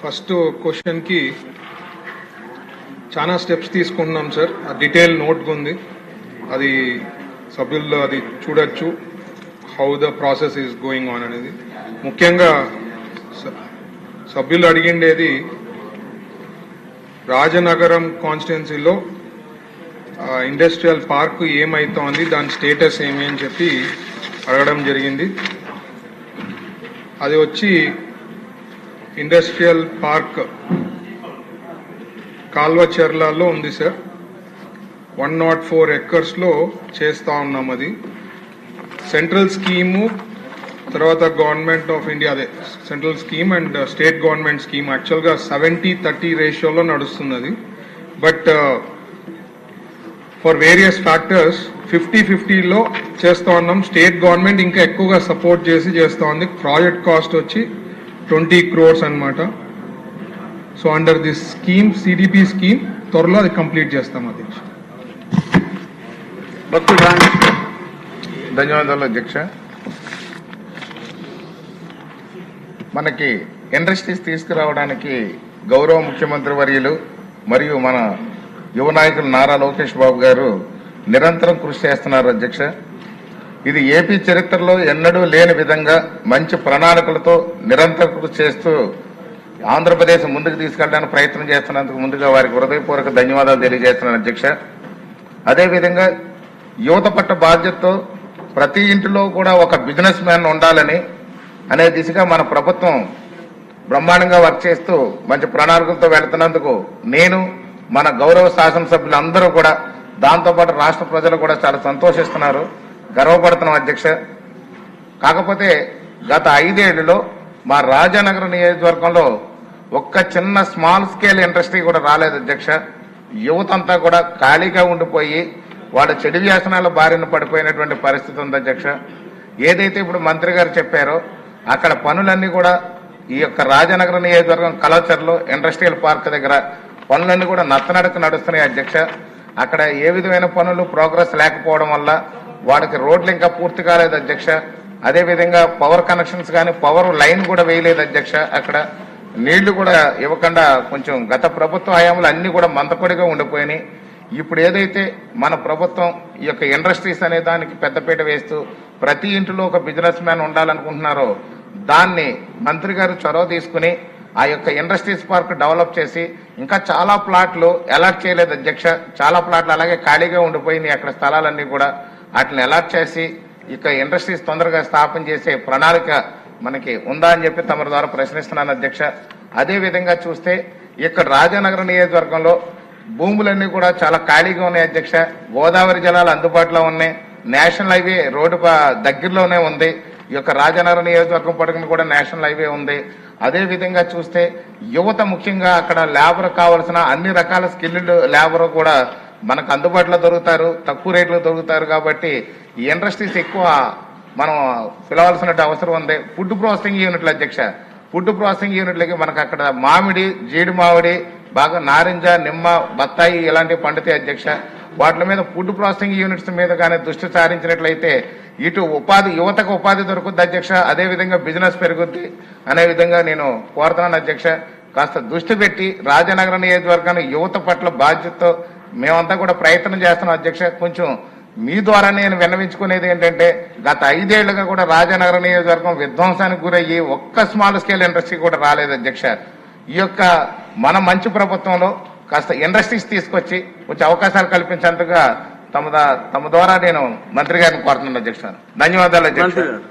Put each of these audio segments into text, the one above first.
First క్వశ్చన్కి చాలా steps తీసుకుంటున్నాం సార్. ఆ డీటెయిల్ నోట్ ఉంది అది సభ్యుల్లో అది చూడొచ్చు how the process is going on అనేది. ముఖ్యంగా సభ్యులు అడిగిండేది రాజనగరం కాన్స్టిట్యున్సీలో ఇండస్ట్రియల్ పార్క్ ఏమైతోంది దాని స్టేటస్ ఏమి అని చెప్పి అడగడం జరిగింది. అది వచ్చి ఇండస్ట్రియల్ పార్క్ కాల్వచెర్లలో ఉంది సార్. వన్ నాట్ ఫోర్ ఎక్కర్స్లో చేస్తా ఉన్నాం అది. సెంట్రల్ స్కీము తర్వాత గవర్నమెంట్ ఆఫ్ ఇండియా అదే central scheme and state government scheme. యాక్చువల్గా సెవెంటీ థర్టీ రేషియోలో నడుస్తుంది అది but for various factors fifty ఫిఫ్టీలో చేస్తూ ఉన్నాం. స్టేట్ గవర్నమెంట్ ఇంకా ఎక్కువగా సపోర్ట్ చేసి చేస్తూ ఉంది. ప్రాజెక్ట్ కాస్ట్ వచ్చి ట్వంటీ క్రోర్స్ అన్నమాట. So under this scheme CDP scheme త్వరలో అది కంప్లీట్ చేస్తాం అధ్యక్ష. ధన్యవాదాలు అధ్యక్ష. మనకి ఇండస్ట్రీస్ తీసుకురావడానికి గౌరవ ముఖ్యమంత్రి వర్యులు మరియు మన యువ నాయకులు నారా లోకేష్ బాబు గారు నిరంతరం కృషి చేస్తున్నారు అధ్యక్ష. ఇది ఏపీ చరిత్రలో ఎన్నడూ లేని విధంగా మంచి ప్రణాళికలతో నిరంతరం కృషి చేస్తూ ఆంధ్రప్రదేశ్ ముందుకు తీసుకెళ్ళడానికి ప్రయత్నం చేస్తున్నందుకు ముందుగా వారికి హృదయపూర్వక ధన్యవాదాలు తెలియజేస్తున్నాను అధ్యక్ష. అదేవిధంగా యువత పట్ల బాధ్యతతో ప్రతి ఇంటిలో కూడా ఒక బిజినెస్ మ్యాన్ ఉండాలని అనే దిశగా మన ప్రభుత్వం బ్రహ్మాండంగా వర్క్ చేస్తూ మంచి ప్రణాళికలతో వెళుతున్నందుకు నేను మన గౌరవ శాసనసభ్యులందరూ కూడా దాంతోపాటు రాష్ట్ర ప్రజలు కూడా చాలా సంతోషిస్తున్నారు. గర్వపడుతున్నాం అధ్యక్ష. కాకపోతే గత ఐదేళ్ళలో మా రాజానగర నియోజకవర్గంలో ఒక్క చిన్న స్మాల్ స్కేల్ ఇండస్ట్రీ కూడా రాలేదు అధ్యక్ష. యువత అంతా కూడా ఖాళీగా ఉండిపోయి వాళ్ళ చెడు వ్యాసనాల బారిన పడిపోయినటువంటి పరిస్థితి ఉంది అధ్యక్ష. ఏదైతే ఇప్పుడు మంత్రి గారు చెప్పారో అక్కడ పనులన్నీ కూడా ఈ యొక్క రాజనగర నియోజకవర్గం కలచర్లో ఇండస్ట్రియల్ పార్క్ దగ్గర పనులన్నీ కూడా నత్తనడక నడుస్తున్నాయి అధ్యక్ష. అక్కడ ఏ విధమైన పనులు ప్రోగ్రెస్ లేకపోవడం వల్ల వాడికి రోడ్లు ఇంకా పూర్తి కాలేదు అధ్యక్ష. అదే విధంగా పవర్ కనెక్షన్స్ కానీ పవర్ లైన్ కూడా వేయలేదు అధ్యక్ష. అక్కడ నీళ్ళు కూడా ఇవ్వకుండా కొంచెం గత ప్రభుత్వ హయాంలో అన్ని కూడా మందకొడిగా ఉండిపోయినాయి. ఇప్పుడు ఏదైతే మన ప్రభుత్వం ఈ యొక్క ఇండస్ట్రీస్ అనే దానికి పెద్దపీట వేస్తూ ప్రతి ఇంటిలో ఒక బిజినెస్ మ్యాన్ ఉండాలనుకుంటున్నారో దాన్ని మంత్రి గారు చొరవ తీసుకుని ఆ యొక్క ఇండస్ట్రీస్ పార్క్ డెవలప్ చేసి ఇంకా చాలా ప్లాట్లు అలాట్ చేయలేదు అధ్యక్ష. చాలా ప్లాట్లు అలాగే ఖాళీగా ఉండిపోయినాయి అక్కడ స్థలాలన్నీ కూడా. వాటిని అలాట్ చేసి ఇక ఇండస్ట్రీస్ తొందరగా స్థాపన చేసే ప్రణాళిక మనకి ఉందా అని చెప్పి తమ ద్వారా ప్రశ్నిస్తున్నాను అధ్యక్ష. అదే విధంగా చూస్తే ఇక్కడ రాజానగర నియోజకవర్గంలో భూములన్నీ కూడా చాలా ఖాళీగా ఉన్నాయి అధ్యక్ష. గోదావరి జలాలు అందుబాటులో ఉన్నాయి. నేషనల్ హైవే రోడ్డు దగ్గరలోనే ఉంది. ఈ యొక్క రాజానగర నియోజకవర్గం పడుకుని కూడా నేషనల్ హైవే ఉంది. అదేవిధంగా చూస్తే యువత ముఖ్యంగా అక్కడ లేబర్ కావాల్సిన అన్ని రకాల స్కిల్డ్ లేబర్ కూడా మనకు అందుబాటులో దొరుకుతారు తక్కువ రేట్లో దొరుకుతారు కాబట్టి ఈ ఇండస్ట్రీస్ ఎక్కువ మనం పిలవాల్సిన అవసరం ఉంది. ఫుడ్ ప్రాసెసింగ్ యూనిట్లు అధ్యక్ష. ఫుడ్ ప్రాసెసింగ్ యూనిట్లకి మనకు అక్కడ మామిడి జీడి మామిడి బాగా నారింజ నిమ్మ బత్తాయి ఇలాంటివి పండితే అధ్యక్ష వాటి మీద ఫుడ్ ప్రాసెసింగ్ యూనిట్స్ మీద కానీ దృష్టి సారించినట్లయితే ఇటు ఉపాధి యువతకు ఉపాధి దొరుకుద్ది అధ్యక్ష అదే విధంగా బిజినెస్ పెరుగుద్ది అనే విధంగా నేను కోరుతున్నాను అధ్యక్ష. కాస్త దృష్టి పెట్టి రాజనగర నియోజకవర్గాన్ని యువత పట్ల బాధ్యతతో మేమంతా కూడా ప్రయత్నం చేస్తున్నాం అధ్యక్ష. కొంచెం మీ ద్వారా నేను విన్నవించుకునేది ఏంటంటే గత ఐదేళ్ళుగా కూడా రాజనగర నియోజకవర్గం విధ్వంసానికి గురయ్యి ఒక్క స్మాల్ స్కేల్ ఇండస్ట్రీ కూడా రాలేదు అధ్యక్ష. ఈ యొక్క మన మంచి ప్రభుత్వంలో కాస్త ఇండస్ట్రీస్ తీసుకొచ్చి కొంచెం అవకాశాలు కల్పించేందుగా తమ తమ ద్వారా నేను మంత్రి గారిని కోరుతున్నాను అధ్యక్ష ధన్యవాదాలు అధ్యక్ష మంత్రి గారు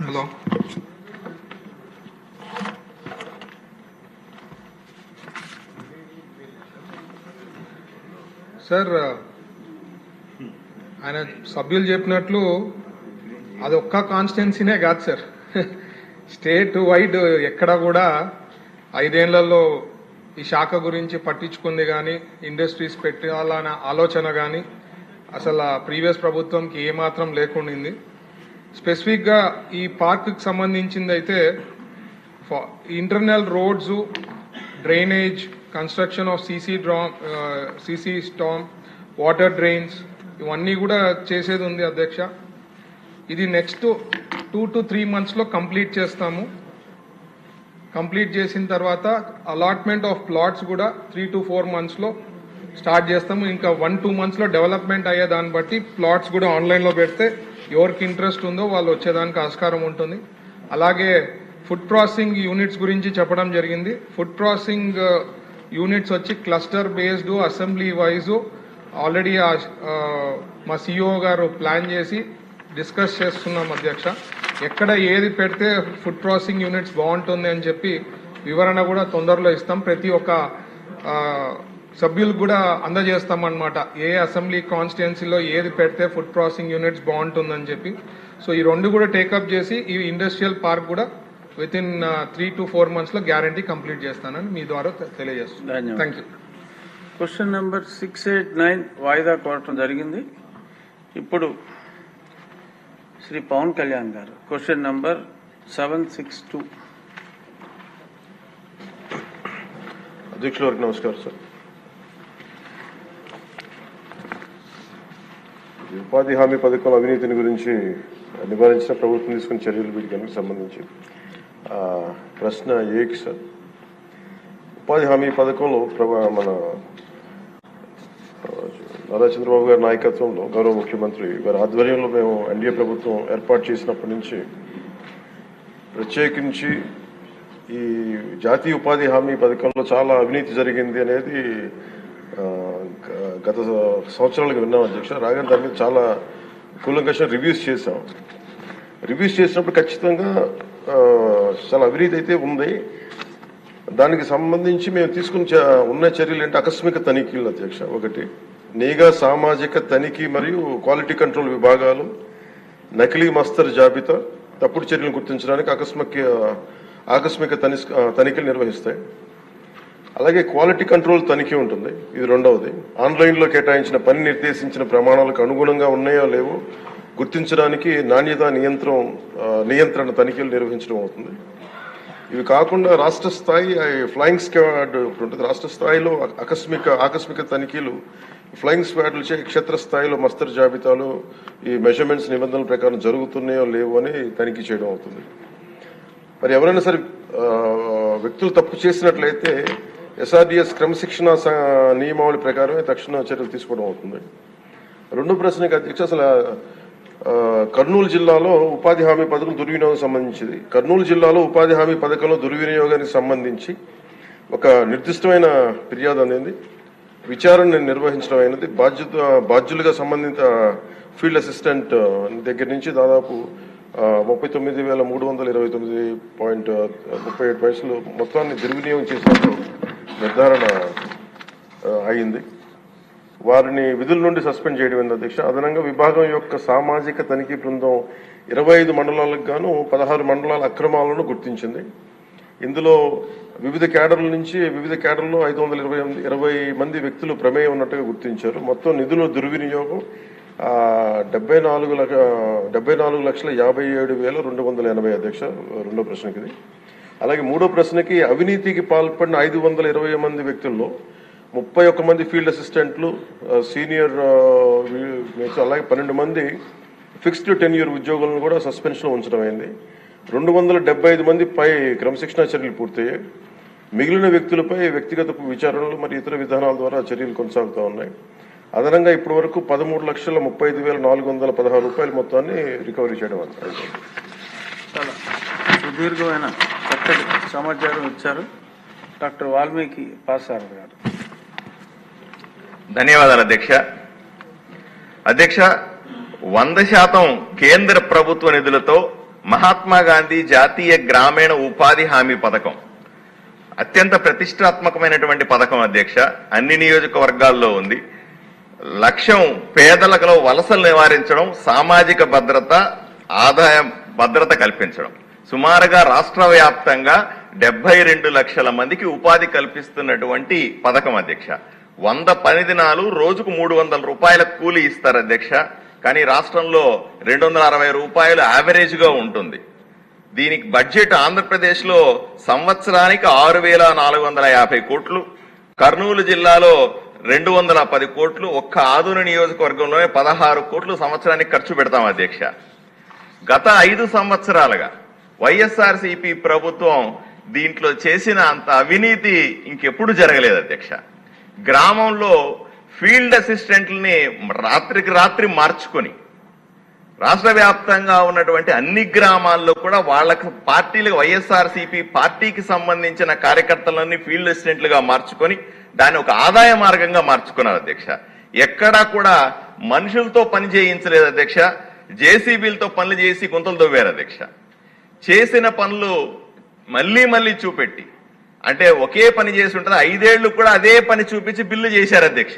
హలో సార్ ఆయన సభ్యులు చెప్పినట్లు అది ఒక్క కాన్స్టిట్యున్సీనే కాదు సార్. స్టేట్ వైడ్ ఎక్కడ కూడా ఐదేళ్ళలో ఈ శాఖ గురించి పట్టించుకుంది కానీ ఇండస్ట్రీస్ పెట్టాలన్న ఆలోచన కానీ అసలు ప్రీవియస్ ప్రభుత్వంకి ఏమాత్రం లేకుండింది స్పెసిఫిక్గా ఈ పార్క్కి సంబంధించింది అయితే internal roads drainage construction of CC draw CC storm water drains ఇవన్నీ కూడా చేసేది ఉంది అధ్యక్ష. ఇది నెక్స్ట్ టూ టు త్రీ మంత్స్లో కంప్లీట్ చేస్తాము. కంప్లీట్ చేసిన తర్వాత అలాట్మెంట్ ఆఫ్ ప్లాట్స్ కూడా త్రీ టు ఫోర్ మంత్స్లో స్టార్ట్ చేస్తాము. ఇంకా వన్ టూ మంత్స్లో డెవలప్మెంట్ అయ్యే దాన్ని బట్టి ప్లాట్స్ కూడా ఆన్లైన్లో పెడితే ఎవరికి ఇంట్రెస్ట్ ఉందో వాళ్ళు వచ్చేదానికి ఆస్కారం ఉంటుంది. అలాగే ఫుడ్ ప్రాసెసింగ్ యూనిట్స్ గురించి చెప్పడం జరిగింది. ఫుడ్ ప్రాసెసింగ్ యూనిట్స్ వచ్చి cluster based assembly wise already మా సిఇఓ గారు ప్లాన్ చేసి డిస్కస్ చేస్తున్నాం అధ్యక్ష. ఎక్కడ ఏది పెడితే ఫుడ్ ప్రాసెసింగ్ యూనిట్స్ బాగుంటుంది అని చెప్పి వివరణ కూడా తొందరలో ఇస్తాం. ప్రతి ఒక్క సభ్యులు సభ్యులకు కూడా అందజేస్తాం అనమాట ఏ అసెంబ్లీ కాన్స్టిట్యున్సీలో ఏది పెడితే ఫుడ్ ప్రాసెసింగ్ యూనిట్స్ బాగుంటుందని చెప్పి. సో ఈ రెండు కూడా టేకప్ చేసి ఈ ఇండస్ట్రియల్ పార్క్ కూడా within three to four మంత్స్లో గ్యారంటీ కంప్లీట్ చేస్తానని మీ ద్వారా తెలియజేస్తున్నాను. Thank you question number six eight nine వాయిదా కోరటం జరిగింది. ఇప్పుడు శ్రీ పవన్ కళ్యాణ్ గారు question number seven six two అధ్యక్షుల వారికి నమస్కారం సార్. ఉపాధి హామీ పథకం అవినీతిని గురించి నివారించిన ప్రభుత్వం తీసుకున్న చర్యలు వీటికి సంబంధించి ప్రశ్న ఏక్ సార్? ఉపాధి హామీ పథకంలో మన నారా చంద్రబాబు గారి నాయకత్వంలో గౌరవ ముఖ్యమంత్రి గారి ఆధ్వర్యంలో మేము ఎన్డీఏ ప్రభుత్వం ఏర్పాటు చేసినప్పటి నుంచి ప్రత్యేకించి ఈ జాతీయ ఉపాధి హామీ పథకంలో చాలా అవినీతి జరిగింది అనేది గత సంవత్సరాలుగా విన్నాం అధ్యక్ష. రాగానే దాని మీద చాలా కూలంకషం రివ్యూస్ చేశాం. రివ్యూస్ చేసినప్పుడు ఖచ్చితంగా చాలా అవినీతి అయితే ఉంది. దానికి సంబంధించి మేము తీసుకున్న చ- ఉన్న చర్యలు ఏంటి? ఆకస్మిక తనిఖీలు అధ్యక్ష ఒకటి. నీగా సామాజిక తనిఖీ మరియు క్వాలిటీ కంట్రోల్ విభాగాలు నకిలీ మస్తర్ జాబితా తప్పుడు చర్యలు గుర్తించడానికి ఆకస్మిక ఆకస్మిక తనిఖీలు నిర్వహిస్తాయి. అలాగే క్వాలిటీ కంట్రోల్ తనిఖీ ఉంటుంది. ఇది రెండవది. ఆన్లైన్లో కేటాయించిన పని నిర్దేశించిన ప్రమాణాలకు అనుగుణంగా ఉన్నాయో లేవో గుర్తించడానికి నాణ్యత నియంత్రణ నియంత్రణ తనిఖీలు నిర్వహించడం అవుతుంది. ఇవి కాకుండా రాష్ట్ర స్థాయి ఫ్లయింగ్ స్క్వాడ్ ఉంటుంది. రాష్ట్ర స్థాయిలో ఆకస్మిక ఆకస్మిక తనిఖీలు ఫ్లయింగ్ స్క్వాడ్లచే క్షేత్రస్థాయిలో మస్తర్ జాబితాలు ఈ మెజర్మెంట్స్ నిబంధనల ప్రకారం జరుగుతున్నాయో లేవో అని తనిఖీ చేయడం అవుతుంది. మరి ఎవరైనా సరే వ్యక్తులు తప్పు చేసినట్లయితే ఎస్ఆర్డిఎస్ క్రమశిక్షణ స- నియమావళి ప్రకారమే తక్షణ చర్యలు తీసుకోవడం అవుతుంది. రెండో ప్రశ్నకి అధ్యక్ష అసలు కర్నూలు జిల్లాలో ఉపాధి హామీ పథకం దుర్వినియోగం సంబంధించింది. కర్నూలు జిల్లాలో ఉపాధి హామీ పథకంలో దుర్వినియోగానికి సంబంధించి ఒక నిర్దిష్టమైన ఫిర్యాదు అనేది విచారణ నిర్వహించడం అయినది. బాధ్యత బాధ్యులుగా సంబంధిత ఫీల్డ్ అసిస్టెంట్ దగ్గర నుంచి దాదాపు ముప్పై తొమ్మిది వేల మూడు వందల ఇరవై తొమ్మిది పాయింట్ ముప్పై ఏడు పైసలు మొత్తాన్ని దుర్వినియోగం చేసినట్టు నిర్ధారణ అయింది. వారిని విధుల నుండి సస్పెండ్ చేయడం ఏంది అధ్యక్ష. అదనంగా విభాగం యొక్క సామాజిక తనిఖీ బృందం ఇరవై ఐదు మండలాలకు గాను పదహారు మండలాల అక్రమాలను గుర్తించింది. ఇందులో వివిధ కేడర్ల నుంచి వివిధ కేడర్లో ఐదు వందల ఇరవై ఇరవై మంది వ్యక్తులు ప్రమేయం ఉన్నట్టుగా గుర్తించారు. మొత్తం నిధుల దుర్వినియోగం డెబ్బై నాలుగు లక్ష డెబ్బై నాలుగు లక్షల యాభై ఏడు వేల రెండు వందల ఎనభై అధ్యక్ష రెండో ప్రశ్నకి అలాగే మూడో ప్రశ్నకి అవినీతికి పాల్పడిన ఐదు వందల ఇరవై మంది వ్యక్తుల్లో ముప్పై ఒక్క మంది ఫీల్డ్ అసిస్టెంట్లు సీనియర్ అలాగే పన్నెండు మంది ఫిక్స్డ్ టెన్యూర్ ఉద్యోగులను కూడా సస్పెన్షన్లో ఉంచడం అయింది. రెండు వందల డెబ్బై ఐదు మంది పై క్రమశిక్షణా చర్యలు పూర్తయ్యాయి. మిగిలిన వ్యక్తులపై వ్యక్తిగత విచారణలు మరియు ఇతర విధానాల ద్వారా చర్యలు కొనసాగుతూ ఉన్నాయి. అదనంగా ఇప్పటి వరకు పదమూడు లక్షల ముప్పై ఐదు వేల నాలుగు వందల పదహారు రూపాయల మొత్తాన్ని రికవరీ చేయడం అయింది. చాలా సుదీర్ఘమైన చక్కటి సమాచారం ఇచ్చారు. డాక్టర్ వాల్మీకి పాసార్ గారు. ధన్యవాదాలు అధ్యక్ష. అధ్యక్ష వంద శాతం కేంద్ర ప్రభుత్వ నిధులతో మహాత్మా గాంధీ జాతీయ గ్రామీణ ఉపాధి హామీ పథకం. అత్యంత ప్రతిష్టాత్మకమైనటువంటి పథకం అధ్యక్ష. అన్ని నియోజకవర్గాల్లో ఉంది. లక్ష్యం పేదలకు వలసలు నివారించడం సామాజిక భద్రత ఆదాయ భద్రత కల్పించడం. సుమారుగా రాష్ట్ర వ్యాప్తంగా డెబ్బై రెండు లక్షల మందికి ఉపాధి కల్పిస్తున్నటువంటి పథకం అధ్యక్ష. వంద పని దినాలు రోజుకు మూడు వందల రూపాయల కూలీ ఇస్తారు అధ్యక్ష. కానీ రాష్ట్రంలో రెండు వందల అరవై రూపాయలు యావరేజ్గా ఉంటుంది. దీనికి బడ్జెట్ ఆంధ్రప్రదేశ్లో సంవత్సరానికి ఆరు వేల నాలుగు వందల యాభై కోట్లు కర్నూలు జిల్లాలో రెండు వందల పది కోట్లు ఒక్క ఆదూరు నియోజకవర్గంలోనే పదహారు కోట్లు సంవత్సరానికి ఖర్చు పెడతాం అధ్యక్ష. గత ఐదు సంవత్సరాలుగా వైఎస్ఆర్సీపీ ప్రభుత్వం దీంట్లో చేసిన అంత అవినీతి ఇంకెప్పుడు జరగలేదు అధ్యక్ష. గ్రామంలో ఫీల్డ్ అసిస్టెంట్లని రాత్రికి రాత్రి మార్చుకొని రాష్ట్ర వ్యాప్తంగా ఉన్నటువంటి అన్ని గ్రామాల్లో కూడా వాళ్ళకి పార్టీలు వైఎస్ఆర్సీపీ పార్టీకి సంబంధించిన కార్యకర్తలన్నీ ఫీల్డ్ అసిస్టెంట్లుగా మార్చుకొని దాన్ని ఒక ఆదాయ మార్గంగా మార్చుకున్నారు అధ్యక్ష. ఎక్కడా కూడా మనుషులతో పని చేయించలేదు అధ్యక్ష. జేసీబీలతో పనులు చేసి గుంతలు దొవ్వారు అధ్యక్ష. చేసిన పనులు మళ్ళీ మళ్ళీ చూపెట్టి అంటే ఒకే పని చేసి ఉంటుంది. ఐదేళ్ళు కూడా అదే పని చూపించి బిల్లు చేశారు అధ్యక్ష.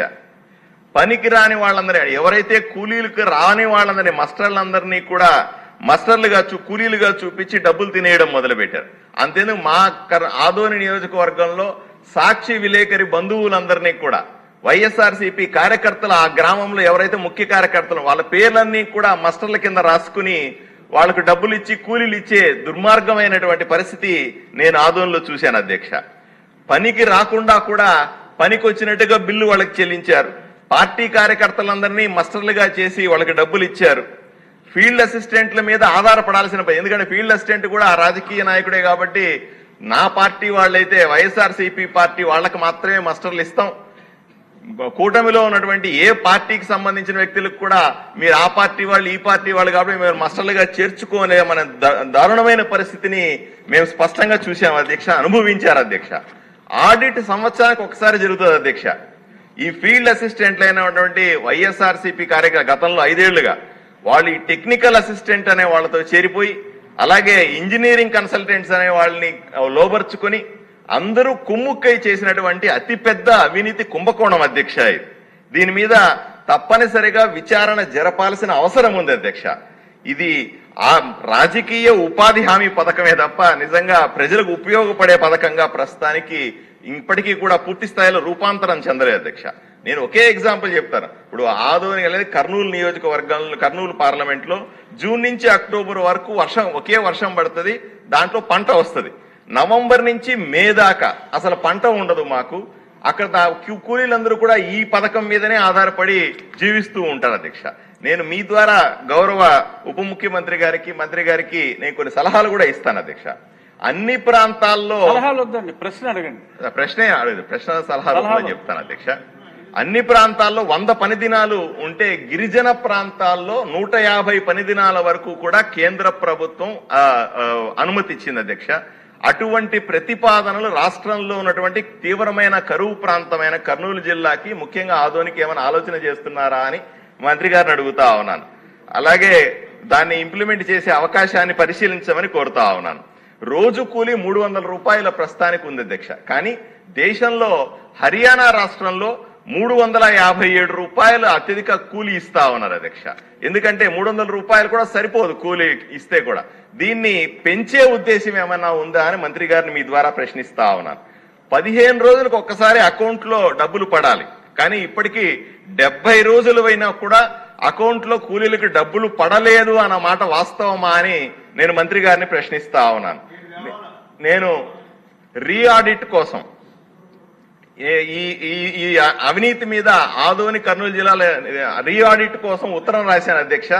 పనికి రాని వాళ్ళందరినీ ఎవరైతే కూలీలకు రాని వాళ్ళందరినీ మస్టర్లందరినీ కూడా మస్టర్లుగా చూ కూలీలుగా చూపించి డబ్బులు తినేయడం మొదలుపెట్టారు. అంతేందుకు మా కర్- ఆదోని నియోజకవర్గంలో సాక్షి విలేకరి బంధువులందరినీ కూడా వైఎస్ఆర్సీపీ కార్యకర్తలు ఆ గ్రామంలో ఎవరైతే ముఖ్య కార్యకర్తలు వాళ్ళ పేర్లన్నీ కూడా మస్టర్ల కింద రాసుకుని వాళ్ళకు డబ్బులు ఇచ్చి కూలీలు ఇచ్చే దుర్మార్గమైనటువంటి పరిస్థితి నేను ఆదోన్లో చూశాను అధ్యక్ష. పనికి రాకుండా కూడా పనికి వచ్చినట్టుగా బిల్లు వాళ్ళకి చెల్లించారు. పార్టీ కార్యకర్తలందరినీ మస్టర్లుగా చేసి వాళ్ళకి డబ్బులు ఇచ్చారు. ఫీల్డ్ అసిస్టెంట్ల మీద ఆధారపడాల్సిన పని ఎందుకంటే ఫీల్డ్ అసిస్టెంట్ కూడా రాజకీయ నాయకుడే కాబట్టి నా పార్టీ వాళ్ళైతే వైఎస్ఆర్సీపీ పార్టీ వాళ్ళకి మాత్రమే మస్టర్లు ఇస్తాం. కూటమిలో ఉన్నటువంటి ఏ పార్టీకి సంబంధించిన వ్యక్తులకు కూడా మీరు ఆ పార్టీ వాళ్ళు ఈ పార్టీ వాళ్ళు కాబట్టి మీరు మస్టర్లుగా చేర్చుకోలే మన దారుణమైన పరిస్థితిని మేము స్పష్టంగా చూసాం అధ్యక్ష అనుభవించారు అధ్యక్ష. ఆడిట్ సంవత్సరానికి ఒకసారి జరుగుతుంది అధ్యక్ష. ఈ ఫీల్డ్ అసిస్టెంట్లు అయినటువంటి వైఎస్ఆర్సీపీ కార్యక్రమ గతంలో ఐదేళ్ళుగా వాళ్ళు ఈ టెక్నికల్ అసిస్టెంట్ అనే వాళ్ళతో చేరిపోయి అలాగే ఇంజనీరింగ్ కన్సల్టెంట్స్ అనే వాళ్ళని లోబర్చుకొని అందరూ కుమ్ముక్కై చేసినటువంటి అతిపెద్ద అవినీతి కుంభకోణం అధ్యక్ష ఇది. దీని మీద తప్పనిసరిగా విచారణ జరపాల్సిన అవసరం ఉంది అధ్యక్ష. ఇది ఆ రాజకీయ ఉపాధి హామీ పథకమే తప్ప నిజంగా ప్రజలకు ఉపయోగపడే పథకంగా ప్రస్తుతానికి ఇప్పటికీ కూడా పూర్తి స్థాయిలో రూపాంతరం చెందలేదు అధ్యక్ష. నేను ఒకే ఎగ్జాంపుల్ చెప్తాను. ఇప్పుడు ఆదోని అనేది కర్నూలు నియోజకవర్గంలో కర్నూలు పార్లమెంట్లో జూన్ నుంచి అక్టోబర్ వరకు వర్షం ఒకే వర్షం పడుతుంది దాంట్లో పంట వస్తుంది. నవంబర్ నుంచి మే దాకా అసలు పంట ఉండదు మాకు. అక్కడ కూలీలందరూ కూడా ఈ పథకం మీదనే ఆధారపడి జీవిస్తూ ఉంటారు అధ్యక్ష. నేను మీ ద్వారా గౌరవ ఉప ముఖ్యమంత్రి గారికి మంత్రి గారికి నేను కొన్ని సలహాలు కూడా ఇస్తాను అధ్యక్ష. అన్ని ప్రాంతాల్లో వద్దండి ప్రశ్న అడగండి. ప్రశ్నే అడగదు ప్రశ్న సలహాలు. చెప్తాను అధ్యక్ష. అన్ని ప్రాంతాల్లో వంద పని దినాలు ఉంటే గిరిజన ప్రాంతాల్లో నూట యాభై పని దినాల వరకు కూడా కేంద్ర ప్రభుత్వం అనుమతి ఇచ్చింది అధ్యక్ష. అటువంటి ప్రతిపాదనలు రాష్ట్రంలో ఉన్నటువంటి తీవ్రమైన కరువు ప్రాంతమైన కర్నూలు జిల్లాకి ముఖ్యంగా ఆదోనికి ఏమైనా ఆలోచన చేస్తున్నారా అని మంత్రి గారిని అడుగుతా ఉన్నాను. అలాగే దాన్ని ఇంప్లిమెంట్ చేసే అవకాశాన్ని పరిశీలించమని కోరుతా ఉన్నాను. రోజు కూలి మూడు వందల రూపాయల ప్రస్తుతానికి ఉంది అధ్యక్ష కానీ దేశంలో హర్యానా రాష్ట్రంలో మూడు వందల యాభై ఏడు రూపాయలు అత్యధిక కూలీ ఇస్తా ఉన్నారు అధ్యక్ష. ఎందుకంటే మూడు వందల రూపాయలు కూడా సరిపోదు కూలీ ఇస్తే కూడా. దీన్ని పెంచే ఉద్దేశం ఏమైనా ఉందా అని మంత్రి గారిని మీ ద్వారా ప్రశ్నిస్తా ఉన్నాను. పదిహేను రోజులకు ఒక్కసారి అకౌంట్లో డబ్బులు పడాలి. కానీ ఇప్పటికీ డెబ్బై రోజులు అయినా కూడా అకౌంట్లో కూలీలకు డబ్బులు పడలేదు అన్న మాట వాస్తవమా అని నేను మంత్రి గారిని ప్రశ్నిస్తా ఉన్నాను. నేను రీఆడిట్ కోసం ఈ ఈ ఈ అవినీతి మీద ఆదోని కర్నూలు జిల్లాల రీఆడిట్ కోసం ఉత్తరం రాశాను అధ్యక్ష.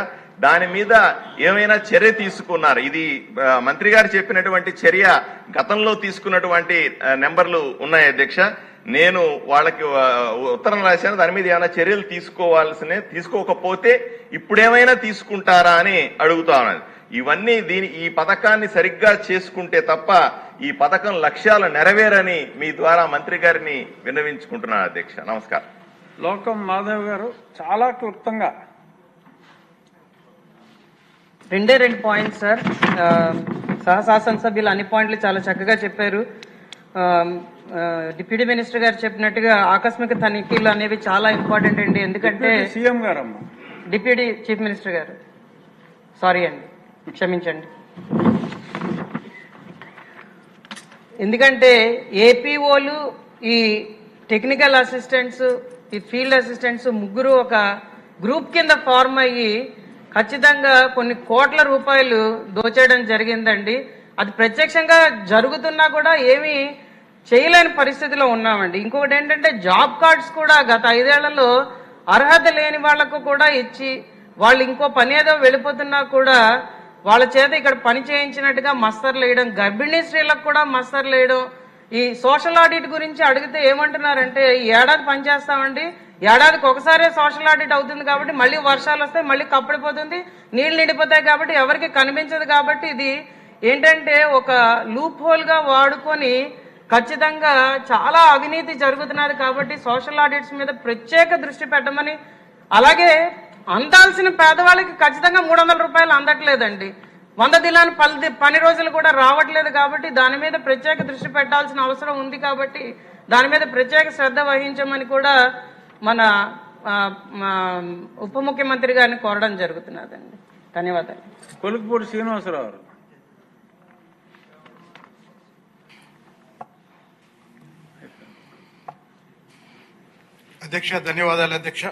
దాని మీద ఏమైనా చర్య తీసుకున్నారు? ఇది మంత్రి గారు చెప్పినటువంటి చర్య గతంలో తీసుకున్నటువంటి నెంబర్లు ఉన్నాయి అధ్యక్ష. నేను వాళ్ళకి ఉత్తరం రాశాను. దాని మీద ఏమైనా చర్యలు తీసుకోవాల్సిన తీసుకోకపోతే ఇప్పుడేమైనా తీసుకుంటారా అని అడుగుతా ఉన్నాను. ఇవన్నీ దీని ఈ పథకాన్ని సరిగ్గా చేసుకుంటే తప్ప ఈ పథకం లక్ష్యాలు నెరవేరని మీ ద్వారా మంత్రి గారిని విన్నవించుకుంటున్నాను అధ్యక్ష. నమస్కారం. లోకం మాధవ్ గారు చాలా క్లుప్తంగా. రెండే రెండు పాయింట్స్ సార్. సహశాసన సభ్యులు అన్ని పాయింట్లు చాలా చక్కగా చెప్పారు. డిప్యూటీ మినిస్టర్ గారు చెప్పినట్టుగా ఆకస్మిక తనిఖీలు అనేవి చాలా ఇంపార్టెంట్ అండి. ఎందుకంటే సీఎం గారమ్మా. డిప్యూటీ చీఫ్ మినిస్టర్ గారు. సారీ అండి. క్షమించండి. ఎందుకంటే ఏపీఓలు ఈ టెక్నికల్ అసిస్టెంట్స్ ఈ ఫీల్డ్ అసిస్టెంట్స్ ముగ్గురు ఒక గ్రూప్ కింద ఫార్మ్ అయ్యి ఖచ్చితంగా కొన్ని కోట్ల రూపాయలు దోచేయడం జరిగిందండి. అది ప్రత్యక్షంగా జరుగుతున్నా కూడా ఏమీ చేయలేని పరిస్థితిలో ఉన్నామండి. ఇంకొకటి ఏంటంటే జాబ్ కార్డ్స్ కూడా గత ఐదేళ్ళలో అర్హత లేని వాళ్ళకు కూడా ఇచ్చి వాళ్ళు ఇంకో పని ఏదో వెళ్ళిపోతున్నా కూడా వాళ్ళ చేత ఇక్కడ పని చేయించినట్టుగా మస్తర్లు వేయడం గర్భిణీ స్త్రీలకు కూడా మస్తర్లు వేయడం ఈ సోషల్ ఆడిట్ గురించి అడిగితే ఏమంటున్నారంటే ఈ ఏడాది పని చేస్తామండి ఏడాదికి ఒకసారే సోషల్ ఆడిట్ అవుతుంది కాబట్టి మళ్ళీ వర్షాలు వస్తాయి మళ్ళీ కప్పడిపోతుంది నీళ్ళు నిండిపోతాయి కాబట్టి ఎవరికి కనిపించదు కాబట్టి ఇది ఏంటంటే ఒక లూప్ హోల్గా వాడుకొని ఖచ్చితంగా చాలా అవినీతి జరుగుతున్నది కాబట్టి సోషల్ ఆడిట్స్ మీద ప్రత్యేక దృష్టి పెట్టమని అలాగే అందాల్సిన పేదవాళ్ళకి ఖచ్చితంగా మూడు వందల రూపాయలు అందట్లేదండి. వంద దినాలు పది పని రోజులు కూడా రావట్లేదు కాబట్టి దాని మీద ప్రత్యేక దృష్టి పెట్టాల్సిన అవసరం ఉంది కాబట్టి దాని మీద ప్రత్యేక శ్రద్ధ వహించమని కూడా మన ఉప ముఖ్యమంత్రి గారిని కోరడం జరుగుతున్నదండి. ధన్యవాదాలు. కొలుకుపూడి శ్రీనివాసరావు. అధ్యక్ష ధన్యవాదాలు అధ్యక్ష.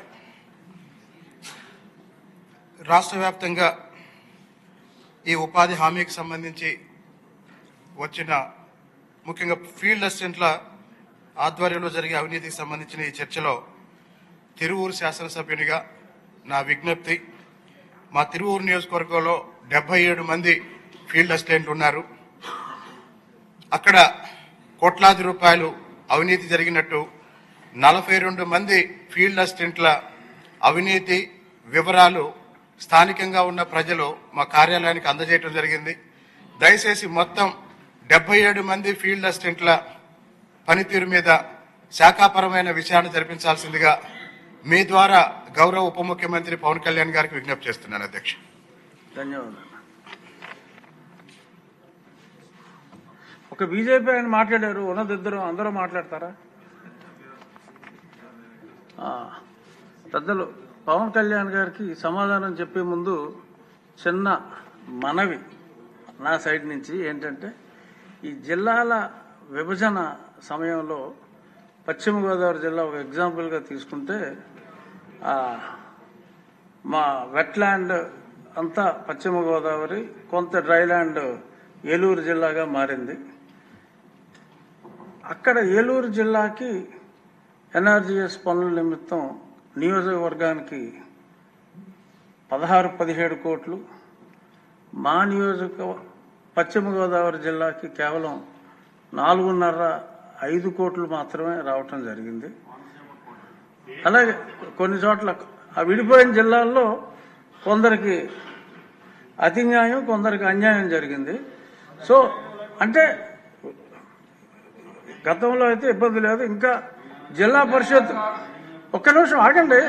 రాష్ట్ర వ్యాప్తంగా ఈ ఉపాధి హామీకి సంబంధించి వచ్చిన ముఖ్యంగా ఫీల్డ్ అసిస్టెంట్ల ఆధ్వర్యంలో జరిగే అవినీతికి సంబంధించిన ఈ చర్చలో తిరువూరు శాసనసభ్యునిగా నా విజ్ఞప్తి మా తిరువూరు నియోజకవర్గంలో డెబ్బై ఏడు మంది ఫీల్డ్ అసిస్టెంట్లు ఉన్నారు. అక్కడ కోట్లాది రూపాయలు అవినీతి జరిగినట్టు నలభై రెండు మంది ఫీల్డ్ అసిస్టెంట్ల అవినీతి వివరాలు స్థానికంగా ఉన్న ప్రజలు మా కార్యాలయానికి అందజేయడం జరిగింది. దయచేసి మొత్తం డెబ్బై ఏడు మంది ఫీల్డ్ అసిస్టెంట్ల పనితీరు మీద శాఖాపరమైన విచారణ జరిపించాల్సిందిగా మీ ద్వారా గౌరవ ఉప ముఖ్యమంత్రి పవన్ కళ్యాణ్ గారికి విజ్ఞప్తి చేస్తున్నాను అధ్యక్ష. ధన్యవాదాలు. ఒక బీజేపీ ఆయన మాట్లాడారు ఉన్నదిద్దరు అందరూ మాట్లాడతారా? పెద్దలు పవన్ కళ్యాణ్ గారికి సమాధానం చెప్పే ముందు చిన్న మనవి నా సైడ్ నుంచి ఏంటంటే ఈ జిల్లాల విభజన సమయంలో పశ్చిమ గోదావరి జిల్లా ఒక ఎగ్జాంపుల్గా తీసుకుంటే మా వెట్లాండ్ అంతా పశ్చిమ గోదావరి కొంత డ్రైల్యాండ్ ఏలూరు జిల్లాగా మారింది. అక్కడ ఏలూరు జిల్లాకి ఎన్ఆర్జీఎస్ పనుల నిమిత్తం నియోజకవర్గానికి పదహారు పదిహేడు కోట్లు. మా నియోజక పశ్చిమ గోదావరి జిల్లాకి కేవలం నాలుగున్నర ఐదు కోట్లు మాత్రమే రావటం జరిగింది. అలాగే కొన్ని చోట్ల ఆ విడిపోయిన జిల్లాల్లో కొందరికి అతి న్యాయం కొందరికి అన్యాయం జరిగింది. సో అంటే గతంలో అయితే ఇబ్బంది లేదు. ఇంకా జిల్లా పరిషత్ ఒక్క నిమిషం ఆగండి.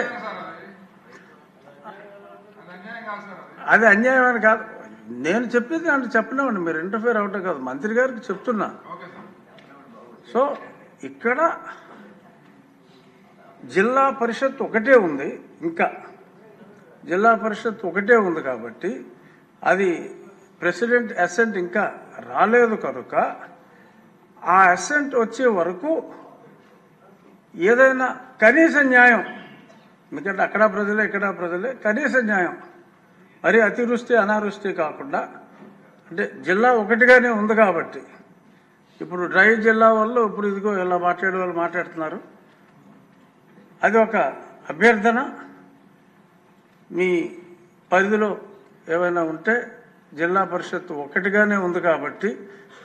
అది అన్యాయం అని కాదు. నేను చెప్పేది అంటే చెప్పలేమండి. మీరు ఇంటర్ఫేర్ అవటం కాదు. మంత్రి గారికి చెప్తున్నా. సో ఇక్కడ జిల్లా పరిషత్ ఒకటే ఉంది. ఇంకా జిల్లా పరిషత్ ఒకటే ఉంది కాబట్టి అది ప్రెసిడెంట్ అసెంట్ ఇంకా రాలేదు కనుక ఆ అసెంట్ వచ్చే వరకు ఏదైనా కనీస న్యాయం. ఎందుకంటే అక్కడ ప్రజలే ఇక్కడ ప్రజలే కనీస న్యాయం. మరి అతివృష్టి అనావృష్టి కాకుండా అంటే జిల్లా ఒకటిగానే ఉంది కాబట్టి. ఇప్పుడు డ్రై జిల్లా వాళ్ళు ఇప్పుడు ఇదిగో ఇలా మాట్లాడే వాళ్ళు మాట్లాడుతున్నారు. అది ఒక అభ్యర్థన. మీ పరిధిలో ఏమైనా ఉంటే జిల్లా పరిషత్ ఒకటిగానే ఉంది కాబట్టి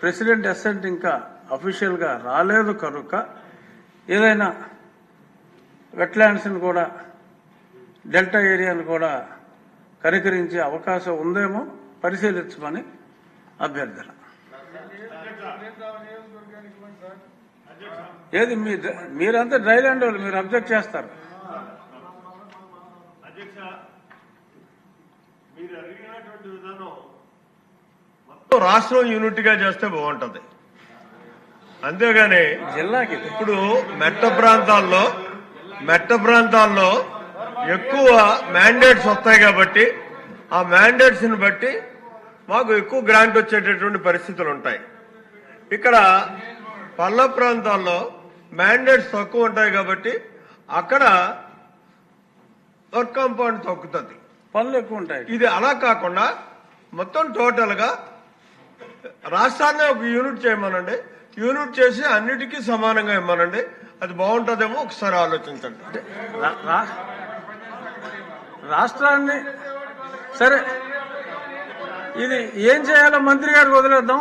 ప్రెసిడెంట్ అసెంట్ ఇంకా అఫీషియల్గా రాలేదు కనుక ఏదైనా వెట్లాండ్స్ని కూడా డెల్టా ఏరియాను కూడా కనికరించే అవకాశం ఉందేమో పరిశీలించమని అభ్యర్థన. ఏది మీ మీరంతా డ్రైలాండ్ వాళ్ళు మీరు అబ్జెక్ట్ చేస్తారు. రాష్ట్రం యూనిట్గా చేస్తే బాగుంటది. అంతేగాని జిల్లాకి. ఇప్పుడు మెట్ట ప్రాంతాల్లో మెట్ట ప్రాంతాల్లో ఎక్కువ మ్యాండేట్స్ వస్తాయి కాబట్టి ఆ మ్యాండేట్స్ని బట్టి మాకు ఎక్కువ గ్రాంట్ వచ్చేటటువంటి పరిస్థితులు ఉంటాయి. ఇక్కడ పల్ల ప్రాంతాల్లో మ్యాండేట్స్ తక్కువ ఉంటాయి కాబట్టి అక్కడ వర్క్ కాంపౌండ్ తగ్గుతుంది. పనులు ఎక్కువ ఉంటాయి. ఇది అలా కాకుండా మొత్తం టోటల్గా రాష్ట్రాన్ని ఒక యూనిట్ చేయమనండి. యూనిట్ చేసి అన్నిటికీ సమానంగా ఇవ్వమనండి అది బాగుంటుందేమో ఒకసారి ఆలోచించండి. రా- రాష్ట్రాన్ని సరే ఇది ఏం చేయాలో మంత్రి గారికి వదిలేద్దాం.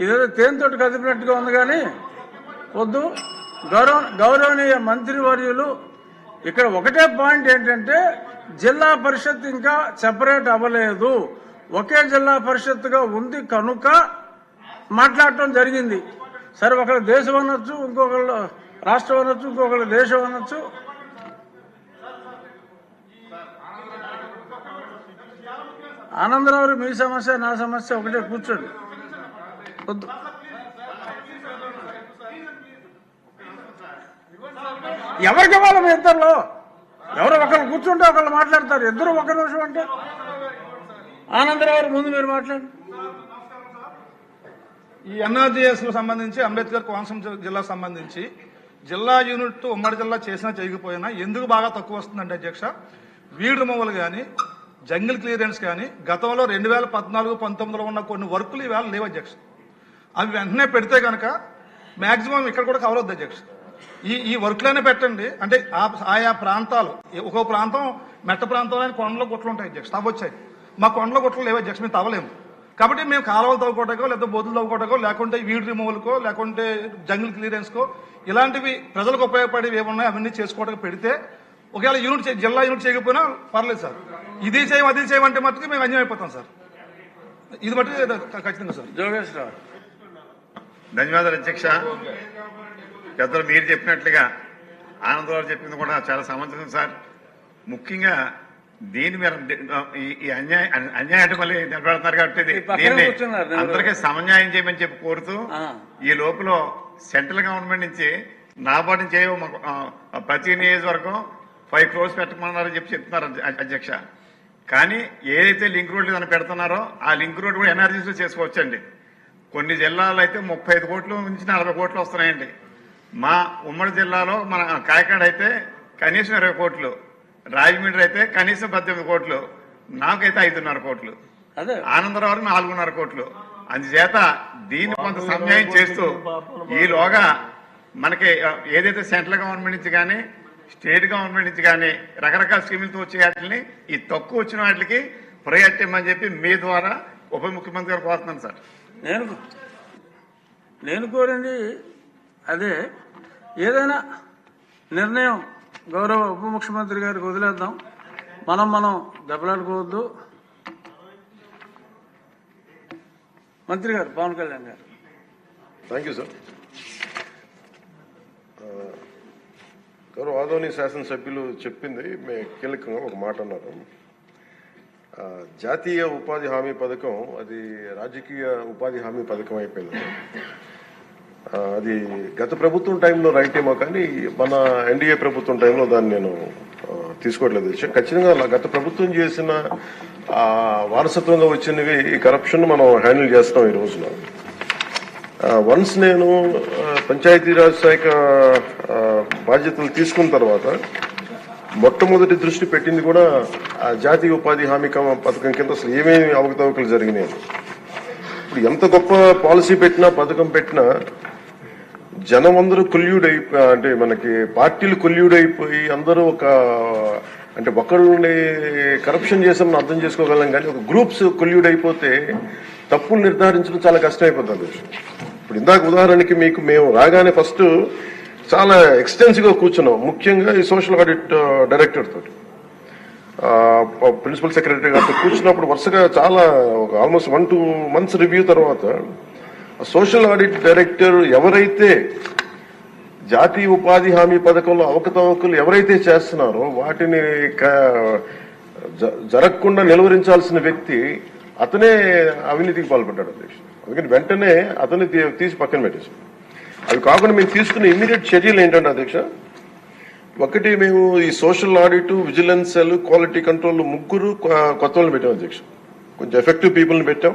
ఇదేదో తేనెతోటి కదిపినట్టుగా ఉంది కానీ వద్దు. గౌరవ గౌరవనీయ మంత్రివర్యులు ఇక్కడ ఒకటే పాయింట్ ఏంటంటే జిల్లా పరిషత్ ఇంకా సెపరేట్ అవ్వలేదు. ఒకే జిల్లా పరిషత్తుగా ఉంది కనుక మాట్లాడటం జరిగింది. సరే ఒకళ్ళు దేశం అనొచ్చు ఇంకొకళ్ళు రాష్ట్రం అనొచ్చు ఇంకొకళ్ళు దేశం అనొచ్చు. ఆనందరావు మీ సమస్య నా సమస్య ఒకటే కూర్చోండి. వద్దు. ఎవరికి వాళ్ళ మీ ఇద్దరులో? ఎవరో ఒకళ్ళు కూర్చుంటే ఒకళ్ళు మాట్లాడతారు. ఇద్దరు ఒక నిమిషం అంటే. ఆనందరావు ముందు మీరు మాట్లాడు ఈ ఎన్ఆర్జీఎస్ సంబంధించి అంబేద్కర్ కోనసీమ జిల్లా సంబంధించి జిల్లా యూనిట్ ఉమ్మడి జిల్లా చేసినా చేయకపోయినా ఎందుకు బాగా తక్కువ వస్తుందంటే అధ్యక్ష? వీడ్ రిమూవల్ కానీ జంగిల్ క్లియరెన్స్ కానీ గతంలో రెండు వేల పద్నాలుగు పంతొమ్మిదిలో ఉన్న కొన్ని వర్కులు ఈవేళ లేవు అధ్యక్ష. అవి వెంటనే పెడితే కనుక మ్యాక్సిమం ఇక్కడ కూడా కవర్ అవుద్ది అధ్యక్ష. ఈ ఈ వర్క్లోనే పెట్టండి. అంటే ఆ- ఆయా ప్రాంతాలు. ఒక్కో ప్రాంతం మెట్ట ప్రాంతంలో కొండలో గుట్లు ఉంటాయి అధ్యక్ష. తవ్వొచ్చాయి మా కొండలో గుట్లు లేవు అధ్యక్ష. మేము తవ్వలేము. కాబట్టి మేము కాలువలు తవ్వుకోవటకో లేకపోతే బోతులు తవ్వుకోవటకో లేకుంటే వీడ్ రిమూవల్కో లేకుంటే జంగిల్ క్లియరెన్స్కో ఇలాంటివి ప్రజలకు ఉపయోగపడేవి ఏమున్నాయి అవన్నీ చేసుకోవడానికి పెడితే ఒకవేళ యూనిట్ జిల్లా యూనిట్ చేయకపోయినా పర్లేదు సార్. ఇది చేయం అది చేయమంటే మట్టుకు మేము అన్యం అయిపోతాం సార్. ఇది మట్టుకు ఖచ్చితంగా సార్. ధన్యవాదాలు అధ్యక్ష. పెద్దలు మీరు చెప్పినట్లుగా ఆనందరావు చెప్పింది కూడా చాలా సమంజసం సార్ ముఖ్యంగా దీని మీద ఈ- అన్యాయ అన్యాయం మళ్ళీ నిలబెడుతున్నారు కాబట్టి దీన్ని? అందరికీ సమన్యాయం చేయమని చెప్పి కోరుతూ. ఈ లోపల సెంట్రల్ గవర్నమెంట్ నుంచి నాబార్డు నుంచి ప్రతి నియోజకవర్గం ఫైవ్ క్రోర్స్ పెట్టమన్నారని చెప్పి చెప్తున్నారు అధ్య- అధ్యక్ష కానీ ఏదైతే లింక్ రోడ్లు ఏదైనా పెడుతున్నారో ఆ లింక్ రోడ్ కూడా ఎన్ఆర్జీస్ చేసుకోవచ్చండి కొన్ని జిల్లాలో అయితే ముప్పై ఐదు కోట్లు నుంచి నలభై కోట్లు వస్తున్నాయండి మా ఉమ్మడి జిల్లాలో మన కాకినాడ అయితే కనీసం ఇరవై కోట్లు రాజమండ్రి అయితే కనీసం పద్దెనిమిది కోట్లు నాకైతే ఐదున్నర కోట్లు. ఆనందరావు నాలుగున్నర కోట్లు. అందుచేత దీన్ని కొంత సమన్యాయం చేస్తూ ఈలోగా మనకి ఏదైతే సెంట్రల్ గవర్నమెంట్ నుంచి కానీ స్టేట్ గవర్నమెంట్ నుంచి కానీ రకరకాల స్కీములతో వచ్చే వాటిని ఈ తక్కువ వచ్చిన వాటికి ప్రయారిటీ ఇమ్మని చెప్పి మీ ద్వారా ఉప ముఖ్యమంత్రి గారు కోరుతున్నాను సార్. నేను నేను కోరింది అదే ఏదైనా నిర్ణయం గౌరవ ఉప ముఖ్యమంత్రి గారికి వదిలేద్దాం. మనం మనం దెబ్బలాడుకోవద్దు. మంత్రి గారు పవన్ కళ్యాణ్ గారు. థ్యాంక్ యూ సార్ గౌరవ ఆదోని శాసనసభ్యులు చెప్పింది మే కీలకంగా ఒక మాట అన్నారు. జాతీయ ఉపాధి హామీ పథకం అది రాజకీయ ఉపాధి హామీ పథకం అయిపోయింది. అది గత ప్రభుత్వం టైంలో రైట్ ఏమో కానీ మన ఎన్డీఏ ప్రభుత్వం టైంలో దాన్ని నేను తీసుకోవట్లేదు. విషయం ఖచ్చితంగా అలా గత ప్రభుత్వం చేసిన ఆ, వారసత్వంగా వచ్చినవి ఈ కరప్షన్ మనం హ్యాండిల్ చేస్తాం ఈ రోజున. వన్స్ నేను పంచాయతీరాజ్ శాఖ బాధ్యతలు తీసుకున్న తర్వాత మొట్టమొదటి దృష్టి పెట్టింది కూడా ఆ జాతీయ ఉపాధి హామీ పథకం కింద అసలు ఏమేమి అవకతవకలు జరిగినాయి. ఇప్పుడు ఎంత గొప్ప పాలసీ పెట్టినా పథకం పెట్టినా జనం అందరూ కొల్యూడ్ అయిపో అంటే మనకి పార్టీలు కొల్యూడ్ అయిపోయి అందరూ ఒక అంటే ఒకళ్ళని కరప్షన్ చేసామని అర్థం చేసుకోగలం కానీ ఒక గ్రూప్స్ కొల్యూడ్ అయిపోతే తప్పులు నిర్ధారించడం చాలా కష్టం అయిపోతుంది ఇప్పుడు ఇందాక ఉదాహరణకి మీకు మేము రాగానే ఫస్ట్ చాలా ఎక్స్టెన్సివ్గా కూర్చున్నాం. ముఖ్యంగా ఈ సోషల్ ఆడిట్ డైరెక్టర్ తోటి. ప్రిన్సిపల్ సెక్రటరీ గారితో కూర్చున్నప్పుడు వరుసగా చాలా ఒక almost one two months review తర్వాత సోషల్ ఆడిట్ డైరెక్టర్ ఎవరైతే జాతీయ ఉపాధి హామీ పథకంలో అవకతవకలు ఎవరైతే చేస్తున్నారో వాటిని జ- జరగకుండా నిలువరించాల్సిన వ్యక్తి అతనే అవినీతికి పాల్పడ్డాడు అధ్యక్ష అందుకని వెంటనే అతన్ని తీసి పక్కన పెట్టేసి అవి కాకుండా మేము తీసుకున్న ఇమ్మీడియట్ చర్యలు ఏంటంటే అధ్యక్ష ఒకటి మేము ఈ social audit vigilance quality control ముగ్గురు కొత్త వాళ్ళని పెట్టాం అధ్యక్ష. కొంచెం ఎఫెక్టివ్ పీపుల్ని పెట్టాం.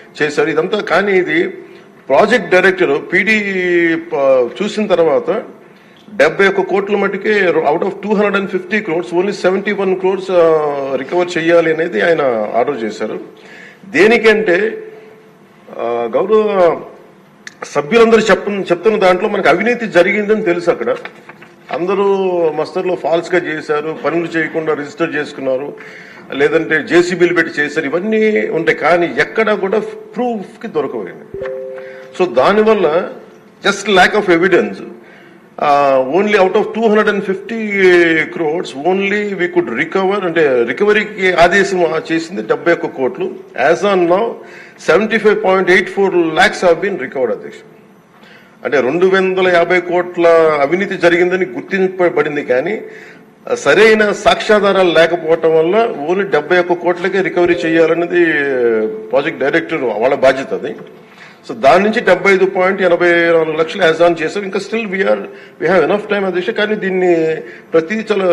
చేశారు. ఇదంతా కానీ ఇది ప్రాజెక్ట్ డైరెక్టర్ పీడీ చూసిన తర్వాత డెబ్బై ఒక్క కోట్ల మటుకే out of two hundred and fifty crores only seventy one crores recover చేయాలి అనేది ఆయన ఆర్డర్ చేశారు. దేనికంటే గౌరవ సభ్యులందరూ చెప్ప చెప్తున్న దాంట్లో మనకు అవినీతి జరిగిందని తెలుసు అక్కడ. అందరూ మస్తర్లో ఫాల్స్గా చేశారు పనులు చేయకుండా రిజిస్టర్ చేసుకున్నారు. లేదంటే జేసీబీలు పెట్టి చేశారు ఇవన్నీ ఉంటాయి. కానీ ఎక్కడా కూడా ప్రూఫ్కి దొరకవండి సో దానివల్ల just lack of evidence only out of two hundred and fifty crores only we could recover అంటే రికవరీకి ఆదేశం చేసింది డెబ్బై ఒక్క కోట్లు. As on now seventy five point eight four lakhs have been recovered అధ్యక్ష. అంటే రెండు వందల యాభై కోట్ల అవినీతి జరిగిందని గుర్తింపబడింది కానీ సరైన సాక్ష్యాధారాలు లేకపోవటం వల్ల ఓన్లీ డెబ్బై ఒక్క కోట్లకే రికవరీ చేయాలన్నది ప్రాజెక్ట్ డైరెక్టర్ వాళ్ళ బాధ్యత అది. సో దాని నుంచి డెబ్బై ఐదు పాయింట్ ఎనభై నాలుగు లక్షలు యాజ్ ఆన్ చేశారు ఇంకా still we are we have enough time అధ్యక్ష. కానీ దీన్ని ప్రతి చాలా